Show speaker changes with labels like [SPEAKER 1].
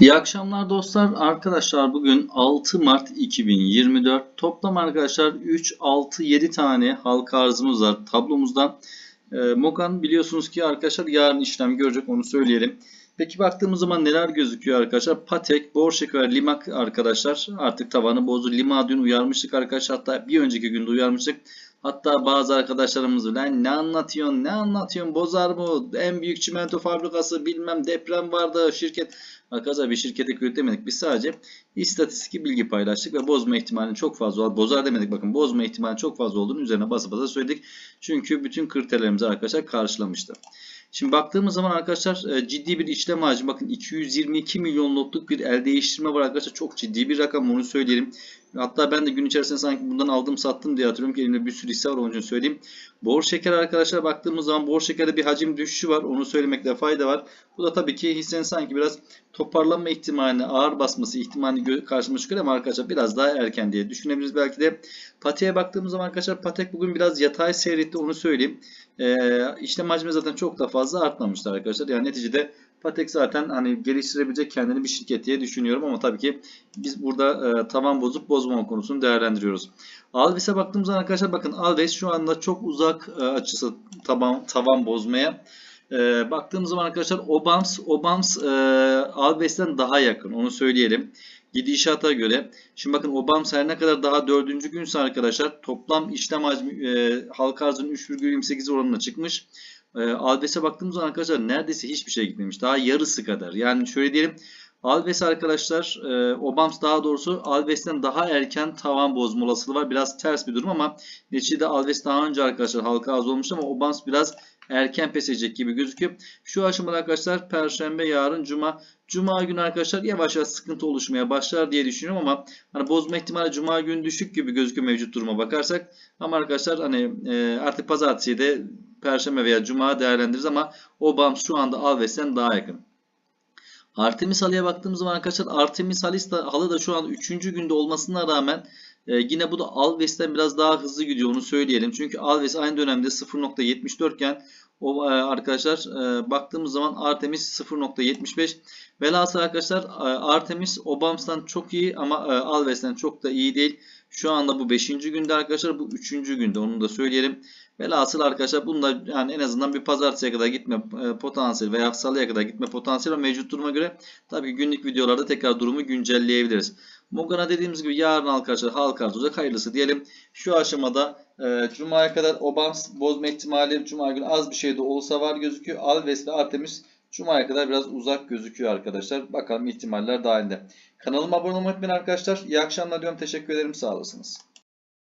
[SPEAKER 1] İyi akşamlar dostlar. Arkadaşlar bugün 6 Mart 2024. Toplam arkadaşlar 3, 6, 7 tane halka arzımız var tablomuzda. Ee, Mogan biliyorsunuz ki arkadaşlar yarın işlem görecek onu söyleyelim. Peki baktığımız zaman neler gözüküyor arkadaşlar? Patek, Borşeker, Limak arkadaşlar artık tavanı bozdu. Lima dün uyarmıştık arkadaşlar. Hatta bir önceki günde uyarmıştık. Hatta bazı arkadaşlarımız lan ne anlatıyorsun ne anlatıyorsun bozar mı en büyük çimento fabrikası bilmem deprem vardı şirket arkadaşlar bir şirkete kötü demedik biz sadece istatistik bilgi paylaştık ve bozma ihtimalinin çok fazla olduğunu bozar demedik bakın bozma ihtimali çok fazla olduğunu üzerine basa basa söyledik çünkü bütün kriterlerimizi arkadaşlar karşılamıştı. Şimdi baktığımız zaman arkadaşlar e, ciddi bir işlem hacmi bakın 222 milyon lotluk bir el değiştirme var arkadaşlar çok ciddi bir rakam onu söyleyelim. Hatta ben de gün içerisinde sanki bundan aldım sattım diye hatırlıyorum ki elimde bir sürü hisse var onun için söyleyeyim. Bor şeker arkadaşlar baktığımız zaman bor şekerde bir hacim düşüşü var. Onu söylemekte fayda var. Bu da tabii ki hissenin sanki biraz toparlanma ihtimalini ağır basması ihtimalini karşıma çıkıyor ama arkadaşlar biraz daha erken diye düşünebiliriz belki de. Patek'e baktığımız zaman arkadaşlar Patek bugün biraz yatay seyretti onu söyleyeyim. Ee, işlem hacmi zaten çok da fazla artmamıştı arkadaşlar. Yani neticede Patek zaten hani geliştirebilecek kendini bir şirket diye düşünüyorum ama tabii ki biz burada e, tavan bozup bozmama konusunu değerlendiriyoruz. Alves'e baktığımız zaman arkadaşlar bakın Alves şu anda çok uzak e, açısı taban, tavan bozmaya. E, baktığımız zaman arkadaşlar Obams, Obams e, Alves'ten daha yakın onu söyleyelim. Gidişata göre. Şimdi bakın Obams her ne kadar daha dördüncü günse arkadaşlar toplam işlem hacmi e, halka arzının 3,28 oranına çıkmış. E, baktığımız zaman arkadaşlar neredeyse hiçbir şey gitmemiş. Daha yarısı kadar. Yani şöyle diyelim Alves arkadaşlar, e, Obams daha doğrusu Alves'ten daha erken tavan bozma olasılığı var. Biraz ters bir durum ama neticede Alves daha önce arkadaşlar halka az olmuş ama Obams biraz erken pes edecek gibi gözüküyor. Şu aşamada arkadaşlar Perşembe, yarın Cuma. Cuma günü arkadaşlar yavaş yavaş sıkıntı oluşmaya başlar diye düşünüyorum ama hani bozma ihtimali Cuma günü düşük gibi gözüküyor mevcut duruma bakarsak. Ama arkadaşlar hani e, artık pazartesiyi de Perşembe veya Cuma değerlendiririz ama Obams şu anda Alves'ten daha yakın. Artemis halıya baktığımız zaman arkadaşlar Artemis halı da şu an 3. günde olmasına rağmen e, yine bu da Alves'ten biraz daha hızlı gidiyor onu söyleyelim. Çünkü Alves aynı dönemde 0.74 iken o e, arkadaşlar e, baktığımız zaman Artemis 0.75 velhasıl arkadaşlar e, Artemis Obams'tan çok iyi ama Alves'ten çok da iyi değil. Şu anda bu 5. günde arkadaşlar bu 3. günde onu da söyleyelim. Velhasıl arkadaşlar bunda yani en azından bir pazartesiye kadar gitme potansiyeli veya salıya kadar gitme potansiyeli mevcut duruma göre tabii günlük videolarda tekrar durumu güncelleyebiliriz. Mogana dediğimiz gibi yarın arkadaşlar halka arz olacak. Hayırlısı diyelim. Şu aşamada e, Cuma'ya kadar Obams bozma ihtimali Cuma günü az bir şey de olsa var gözüküyor. Alves ve Artemis Cuma'ya kadar biraz uzak gözüküyor arkadaşlar. Bakalım ihtimaller dahilinde. Kanalıma abone olmayı unutmayın arkadaşlar. İyi akşamlar diyorum. Teşekkür ederim. Sağ olasınız.